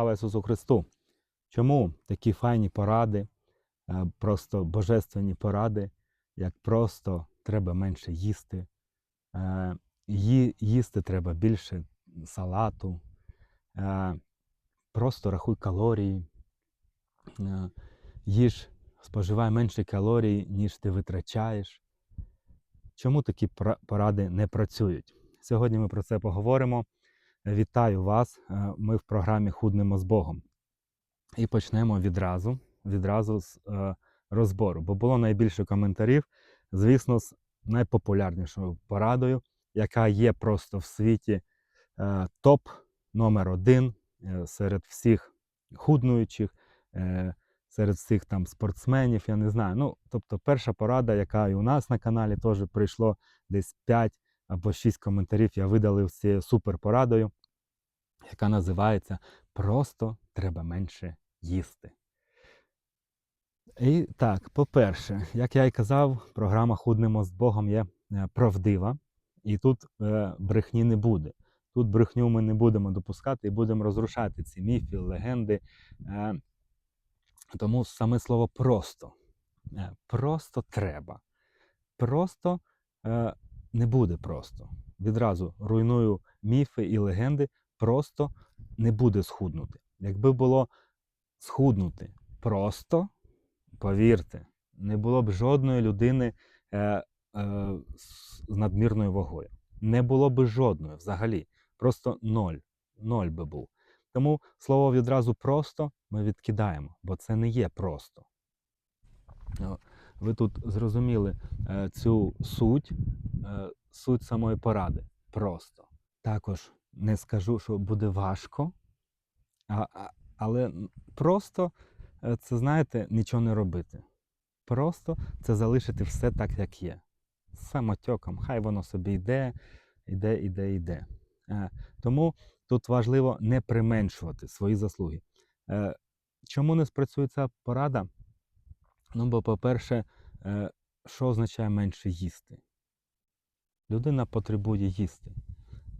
слава Ісусу Христу! Чому такі файні поради, е, просто божественні поради, як просто треба менше їсти, е, їсти треба більше салату, е, просто рахуй калорії, їж, споживай менше калорій, ніж ти витрачаєш. Чому такі поради не працюють? Сьогодні ми про це поговоримо. Вітаю вас! Е, Ми в програмі Худнемо з Богом. І почнемо відразу, відразу з е, розбору, бо було найбільше коментарів, звісно, з найпопулярнішою порадою, яка є просто в світі е, топ номер один серед всіх худнуючих, серед всіх там спортсменів, я не знаю. Ну, тобто, перша порада, яка і у нас на каналі теж прийшло десь 5 або 6 коментарів, я видалив з цією суперпорадою, яка називається Просто треба менше їсти. І так, по-перше, як я і казав, програма Худнемо з Богом є е, правдива, і тут е, брехні не буде. Тут брехню ми не будемо допускати і будемо розрушати ці міфи, легенди. Е, тому саме слово просто. Просто треба. Просто не буде просто. Відразу руйную міфи і легенди, просто не буде схуднути. Якби було схуднути просто, повірте, не було б жодної людини е, е, з надмірною вагою. Не було б жодної взагалі. Просто ноль. Ноль би був. Тому слово відразу просто ми відкидаємо, бо це не є просто. Ви тут зрозуміли е, цю суть, е, суть самої поради. Просто. Також не скажу, що буде важко, але просто е, це, знаєте, нічого не робити. Просто це залишити все так, як є. Самотьоком. Хай воно собі йде, йде, йде, йде. Тому тут важливо не применшувати свої заслуги. Чому не спрацює ця порада? Ну, бо, по-перше, що означає менше їсти? Людина потребує їсти.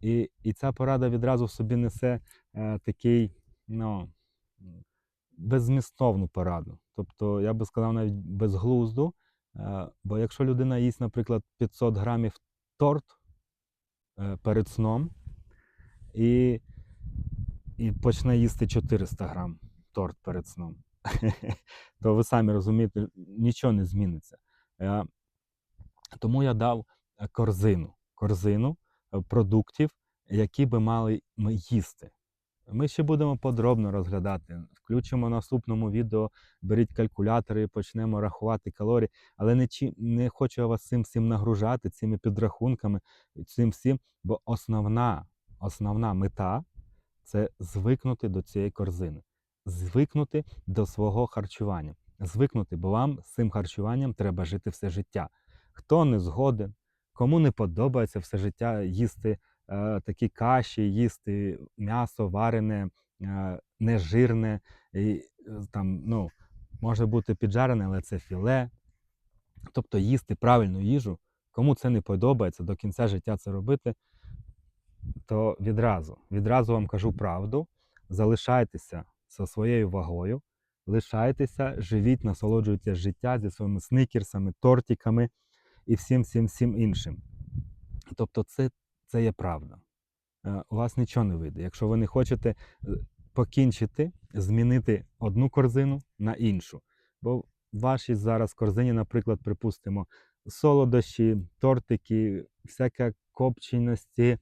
І, і ця порада відразу в собі несе е, такий, ну, беззмістовну пораду. Тобто, я би сказав, навіть безглузду. Е, бо якщо людина їсть, наприклад, 500 грамів торт е, перед сном і, і почне їсти 400 грам торт перед сном, то ви самі розумієте, нічого не зміниться. Е, Тому я дав е, корзину, корзину е, продуктів, які би мали ми їсти. Ми ще будемо подробно розглядати. Включимо в наступному відео, беріть калькулятори і почнемо рахувати калорії. Але не, чи, не хочу я вас цим всім нагружати, цими підрахунками, цим всім, бо основна, основна мета це звикнути до цієї корзини, звикнути до свого харчування. Звикнути, бо вам з цим харчуванням треба жити все життя. Хто не згоден, кому не подобається все життя їсти е, такі каші, їсти м'ясо варене, е, нежирне, і, е, там, ну, може бути піджарене, але це філе. Тобто їсти правильну їжу, кому це не подобається до кінця життя це робити, то відразу, відразу вам кажу правду, залишайтеся зі своєю вагою, лишайтеся, живіть, насолоджуйтесь життя зі своїми сникерсами, тортиками і всім, всім, всім іншим. Тобто, це, це є правда. Е, У вас нічого не вийде. Якщо ви не хочете е, покінчити, змінити одну корзину на іншу. Бо в вашій зараз корзині, наприклад, припустимо, солодощі, тортики, всяка копченості,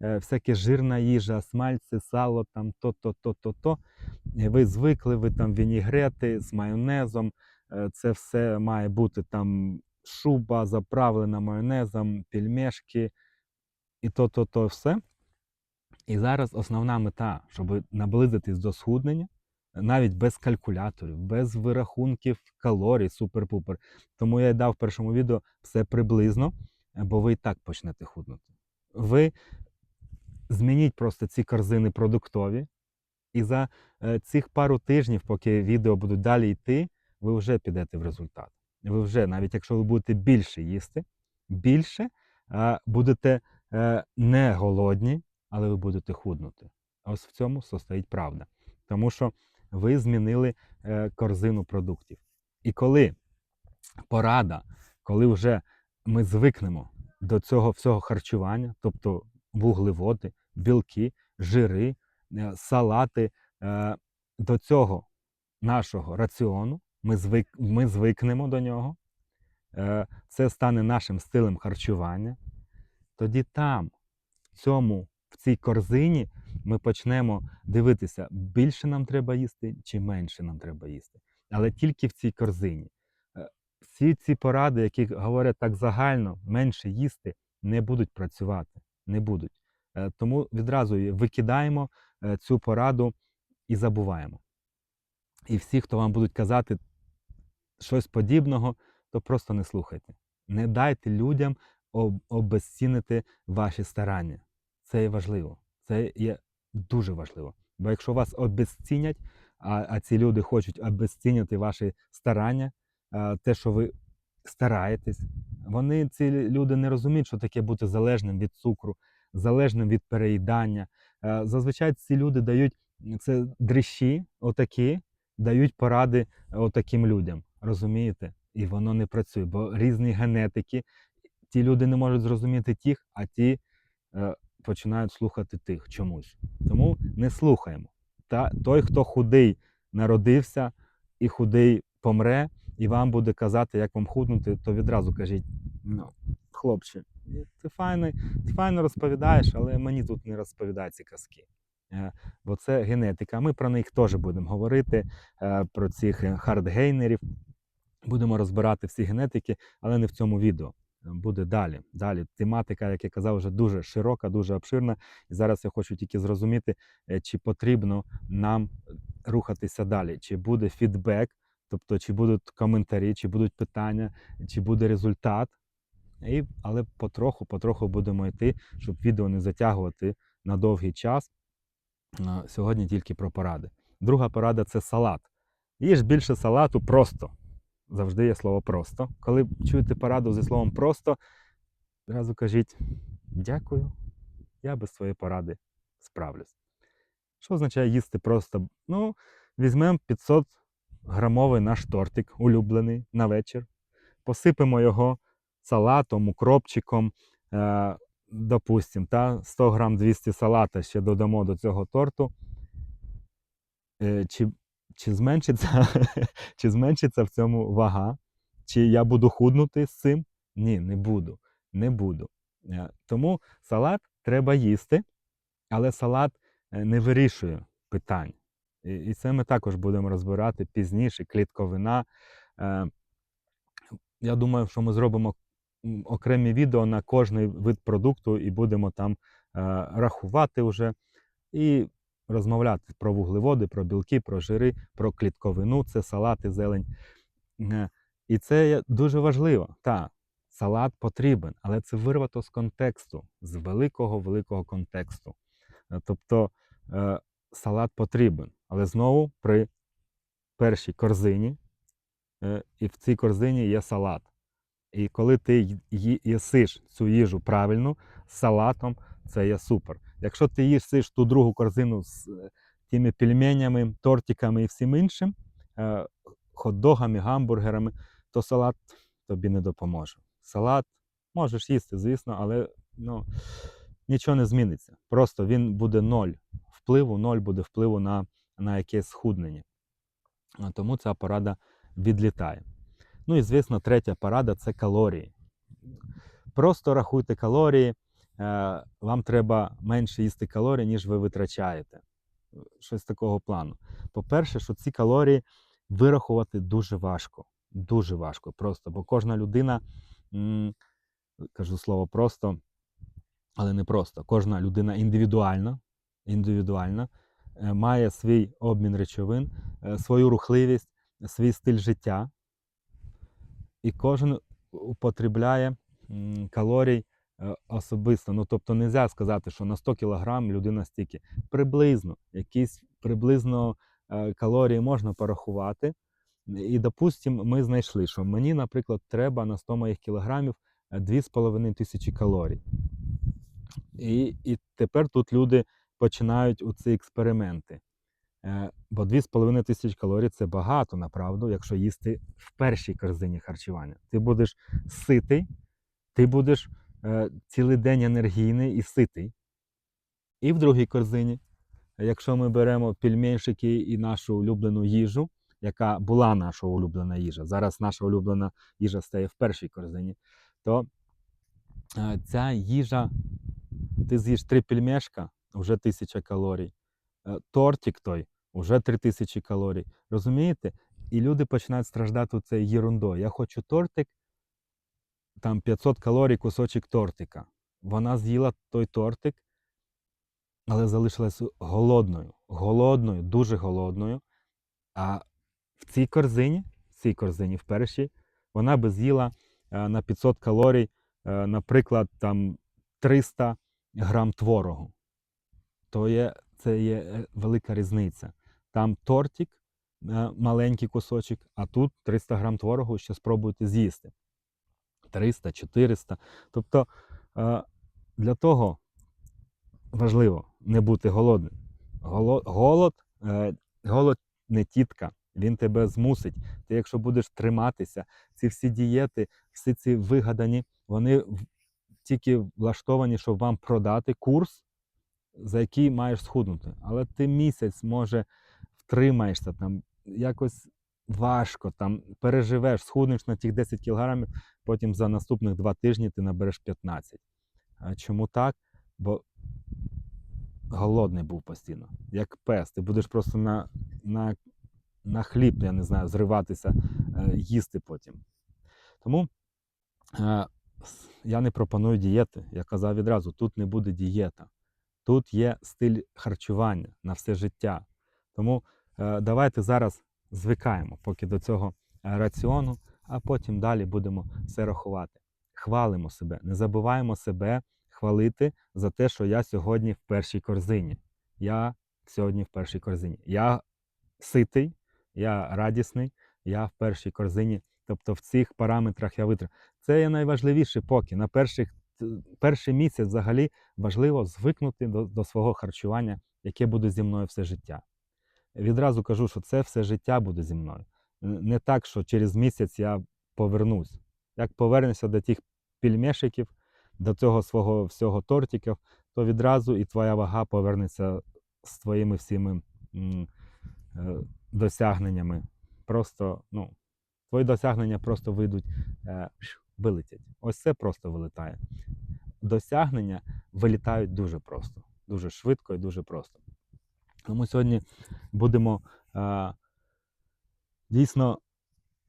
всяке жирна їжа, смальці, сало, там то, то, то, то, то. Ви звикли, ви там вінігрети з майонезом. е, Це все має бути там шуба, заправлена майонезом, пельмешки і то, то, то все. І зараз основна мета, щоб наблизитись до схуднення, навіть без калькуляторів, без вирахунків калорій, супер-пупер. Тому я й дав в першому відео все приблизно, е, бо ви і так почнете худнути. Ви змініть просто ці корзини продуктові, і за е, цих пару тижнів, поки відео будуть далі йти, ви вже підете в результат. Ви вже, навіть якщо ви будете більше їсти, більше е, будете е, не голодні, але ви будете худнути. Ось в цьому состоїть правда. тому що ви змінили корзину продуктів. І коли порада, коли вже ми звикнемо до цього всього харчування, тобто вуглеводи, білки, жири, е, салати, е, до цього нашого раціону, ми, звик, ми звикнемо до нього, е, це стане нашим стилем харчування, тоді там, в цьому, в цій корзині, ми почнемо дивитися, більше нам треба їсти чи менше нам треба їсти. Але тільки в цій корзині. Всі ці поради, які говорять так загально, менше їсти, не будуть працювати. Не будуть. Е, Тому відразу викидаємо е, цю пораду і забуваємо. І всі, хто вам будуть казати щось подібного, то просто не слухайте. Не дайте людям обезцінити ваші старання. Це є важливо. Це є дуже важливо. Бо якщо вас обезцінять, а, а ці люди хочуть обезцінити ваші старання, а, те, що ви стараєтесь, вони, ці люди, не розуміють, що таке бути залежним від цукру, залежним від переїдання. Е, Зазвичай ці люди дають це дрищі, отакі, дають поради отаким людям. Розумієте? І воно не працює, бо різні генетики, ті люди не можуть зрозуміти тих, а ті е, починають слухати тих чомусь. Тому не слухаємо. Та той, хто худий народився і худий помре, і вам буде казати, як вам худнути, то відразу кажіть: ну, хлопче, ти файно, ти файно розповідаєш, але мені тут не розповідай ці казки. Е, Бо це генетика. Ми про них теж будемо говорити, е, про цих хардгейнерів. Будемо розбирати всі генетики, але не в цьому відео. Буде далі. Далі тематика, як я казав, вже дуже широка, дуже обширна. І зараз я хочу тільки зрозуміти, е, чи потрібно нам рухатися далі, чи буде фідбек, тобто чи будуть коментарі, чи будуть питання, чи буде результат. І, але потроху, потроху будемо йти, щоб відео не затягувати на довгий час. Сьогодні тільки про поради. Друга порада це салат. Їж більше салату просто. Завжди є слово просто. Коли чуєте пораду зі словом просто, одразу кажіть дякую, я без своєї поради справлюсь. Що означає їсти просто? Ну, візьмемо 500 грамовий наш тортик, улюблений на вечір, посипемо його салатом, укропчиком, е, допустим, та 100 грам 200 салата ще додамо до цього торту. Е, чи, чи, зменшиться, чи зменшиться в цьому вага? Чи я буду худнути з цим? Ні, не буду. Не буду. Е, Тому салат треба їсти, але салат е, не вирішує питань. І, і це ми також будемо розбирати пізніше. Клітковина. Е, Я думаю, що ми зробимо окремі відео на кожний вид продукту і будемо там е, рахувати вже і розмовляти про вуглеводи, про білки, про жири, про клітковину, це салати, зелень. Е, І це дуже важливо. Та, салат потрібен, але це вирвато з контексту, з великого великого контексту. Е, Тобто е, салат потрібен, але знову при першій корзині, е, і в цій корзині є салат. І коли ти їсиш цю їжу правильно, з салатом, це є супер. Якщо ти їсиш ту другу корзину з е, тими пельменями, тортиками і всім іншим, е, хот-догами, гамбургерами, то салат тобі не допоможе. Салат можеш їсти, звісно, але ну, нічого не зміниться. Просто він буде ноль впливу, ноль буде впливу на, на якесь схуднення. Тому ця порада відлітає. Ну і звісно, третя порада це калорії. Просто рахуйте калорії. е, Вам треба менше їсти калорій, ніж ви витрачаєте. Щось такого плану. По-перше, що ці калорії вирахувати дуже важко. Дуже важко просто, бо кожна людина, кажу слово просто, але не просто. Кожна людина індивідуальна, індивідуальна е, має свій обмін речовин, е, свою рухливість, свій стиль життя. І кожен употребляє калорій е, особисто. Ну, тобто, не можна сказати, що на 100 кг людина стільки. Приблизно, якісь приблизно калорії можна порахувати. І, допустимо, ми знайшли, що мені, наприклад, треба на 100 моїх кілограмів е, 2,5 тисячі калорій. І, і тепер тут люди починають у ці експерименти. Е, Бо 2,5 тисячі калорій це багато, направду, якщо їсти в першій корзині харчування. Ти будеш ситий, ти будеш е, цілий день енергійний і ситий. І в другій корзині, якщо ми беремо пельменшики і нашу улюблену їжу, яка була наша улюблена їжа, зараз наша улюблена їжа стає в першій корзині, то е, ця їжа, ти з'їш три пельмешка, вже тисяча калорій. Е, Тортик той вже 3000 калорій. Розумієте? І люди починають страждати цією ерундою. Я хочу тортик, там 500 калорій, кусочок тортика. Вона з'їла той тортик, але залишилась голодною. Голодною, дуже голодною. А в цій корзині, в цій корзині, в першій, вона би з'їла е, на 500 калорій, е, наприклад, там 300 грам творогу. То є, це є е, велика різниця. Там тортик, е, маленький кусочок, а тут 300 грам творогу ще спробуйте з'їсти. 300, 400. Тобто е, для того важливо не бути голодним. Голод, голод, не тітка, він тебе змусить. Ти, якщо будеш триматися, ці всі дієти, всі ці вигадані, вони тільки влаштовані, щоб вам продати курс, за який маєш схуднути. Але ти місяць, може, втримаєшся там, якось важко, там переживеш, схуднеш на тих 10 кілограмів, потім за наступних два тижні ти набереш 15. А чому так? Бо голодний був постійно, як пес. Ти будеш просто на, на, на хліб, я не знаю, зриватися, е, їсти потім. Тому е, я не пропоную дієти. Я казав відразу, тут не буде дієта. Тут є стиль харчування на все життя. Тому е, давайте зараз звикаємо поки до цього е, раціону, а потім далі будемо все рахувати. Хвалимо себе, не забуваємо себе хвалити за те, що я сьогодні в першій корзині. Я сьогодні в першій корзині. Я ситий, я радісний, я в першій корзині. Тобто в цих параметрах я витримав. Це є найважливіше поки. На перших, перший місяць взагалі важливо звикнути до, до свого харчування, яке буде зі мною все життя. Відразу кажу, що це все життя буде зі мною. Не так, що через місяць я повернусь. Як повернуся до тих пельмешиків, до цього свого всього тортиків, то відразу і твоя вага повернеться з твоїми всіми е, досягненнями. Просто, ну, твої досягнення просто вийдуть, е, вилетять. Ось це просто вилітає. Досягнення вилітають дуже просто, дуже швидко і дуже просто. Тому сьогодні будемо е, дійсно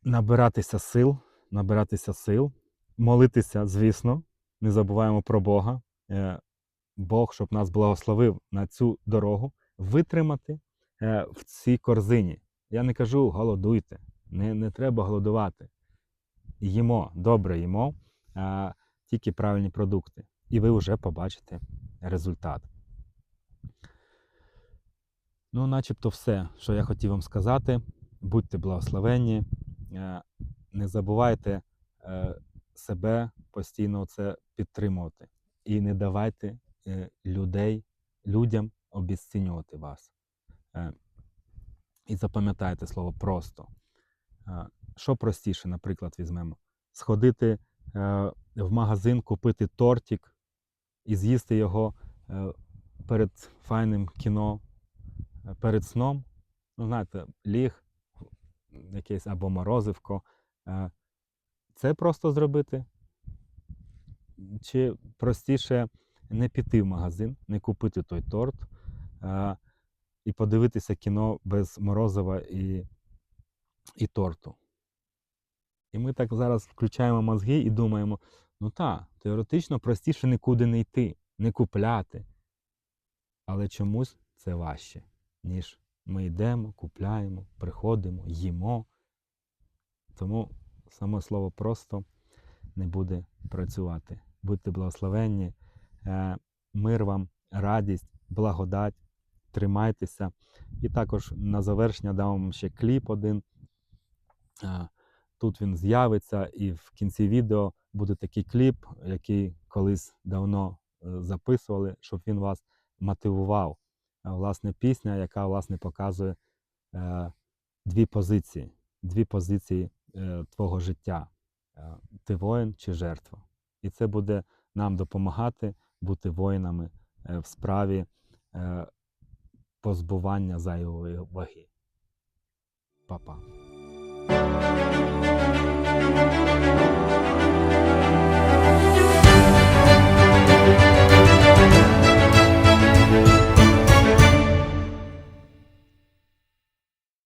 набиратися сил, набиратися сил, молитися, звісно, не забуваємо про Бога. Е, Бог, щоб нас благословив на цю дорогу, витримати е, в цій корзині. Я не кажу голодуйте, не, не треба голодувати. Їмо, добре їмо, а, тільки правильні продукти. І ви вже побачите результат. Ну, начебто все, що я хотів вам сказати. Будьте благословенні, е, не забувайте е, себе постійно це підтримувати. І не давайте е, людей, людям обіцінювати вас. І запам'ятайте слово просто. Що простіше, наприклад, візьмемо? Сходити е, в магазин, купити тортик і з'їсти його е, перед файним кіно, е, перед сном. Ну, знаєте, ліг, якесь або морозивко. Це просто зробити. Чи простіше не піти в магазин, не купити той торт і подивитися кіно без морозива і, і торту. І ми так зараз включаємо мозги і думаємо: ну так, теоретично простіше нікуди не йти, не купляти. Але чомусь це важче, ніж ми йдемо, купляємо, приходимо, їмо. Тому саме слово просто не буде працювати. Будьте благословенні, е, мир вам, радість, благодать, тримайтеся. І також на завершення дам вам ще кліп один. Тут він з'явиться, і в кінці відео буде такий кліп, який колись давно е, записували, щоб він вас мотивував власне пісня, яка власне показує е, дві позиції, дві позиції е, твого життя. Е, Ти воїн чи жертва. І це буде нам допомагати бути воїнами е, в справі е, позбування зайвої ваги. Па-па. thank you